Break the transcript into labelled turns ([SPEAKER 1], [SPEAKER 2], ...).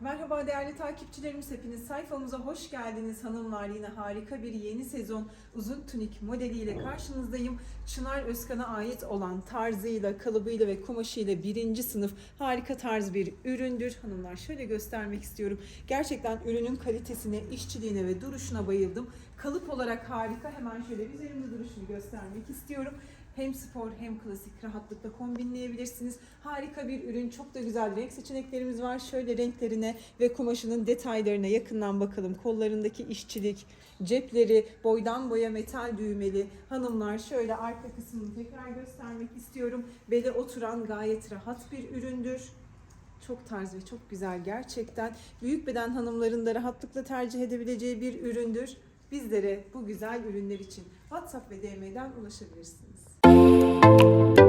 [SPEAKER 1] Merhaba değerli takipçilerimiz hepiniz sayfamıza hoş geldiniz hanımlar yine harika bir yeni sezon uzun tunik modeliyle karşınızdayım. Çınar Özkan'a ait olan tarzıyla, kalıbıyla ve kumaşıyla birinci sınıf harika tarz bir üründür. Hanımlar şöyle göstermek istiyorum. Gerçekten ürünün kalitesine, işçiliğine ve duruşuna bayıldım. Kalıp olarak harika. Hemen şöyle üzerimde duruşunu göstermek istiyorum. Hem spor hem klasik rahatlıkla kombinleyebilirsiniz. Harika bir ürün. Çok da güzel renk seçeneklerimiz var. Şöyle renklerine ve kumaşının detaylarına yakından bakalım. Kollarındaki işçilik, cepleri, boydan boya metal düğmeli. Hanımlar şöyle arka kısmını tekrar göstermek istiyorum. Bele oturan gayet rahat bir üründür. Çok tarz ve çok güzel gerçekten. Büyük beden hanımların da rahatlıkla tercih edebileceği bir üründür. Bizlere bu güzel ürünler için WhatsApp ve DM'den ulaşabilirsiniz.